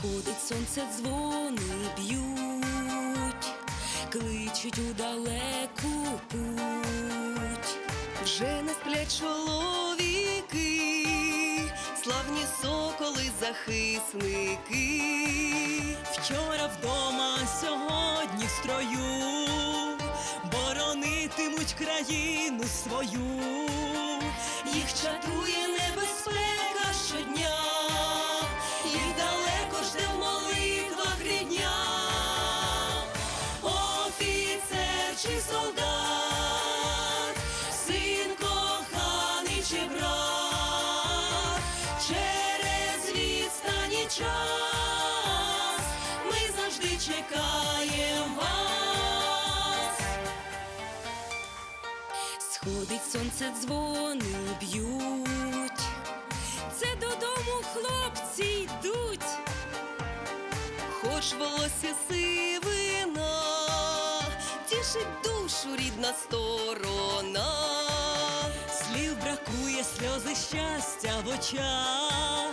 Сходить сонце, дзвони б'ють, кличуть у далеку путь. Вже не сплять чоловіки, славні соколи захисники. Вчора вдома, сьогодні в строю, боронитимуть країну свою. Їх чатує час ми завжди чекаємо вас. Сходить сонце, дзвони б'ють. Це додому хлопці йдуть. Хоч волосся сивина, тішить душу рідна сторона. Слів бракує, сльози щастя в очах,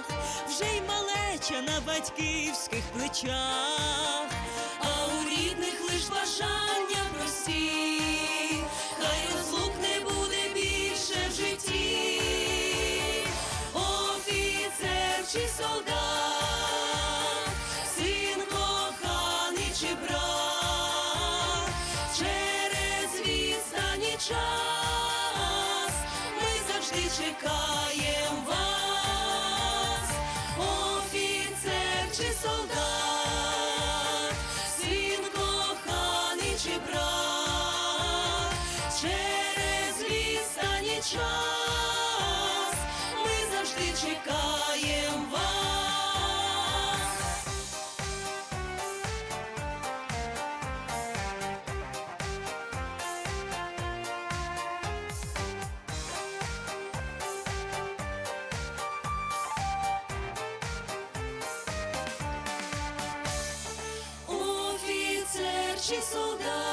вже й малеча на батьківських плечах. А у рідних лиш бажання прості, хай розлук не буде більше в житті. Офіцер чи солдат, син коханий чи брат, через відстань і час ми завжди чекаємо час ми завжди чекаємо вас. Офіцер чи солдат,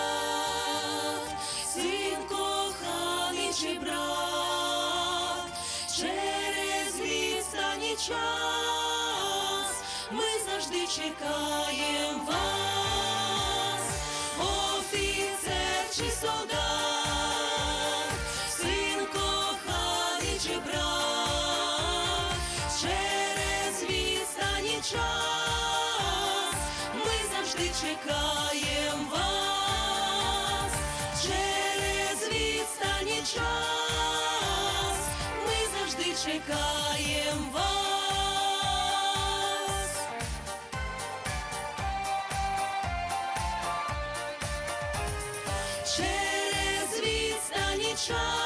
через відстань і час ми завжди чекаємо вас, офіцер чи солдат, син коханий чи брат, через відстань і час ми завжди чекаємо чекаєм вас. Через відстані час.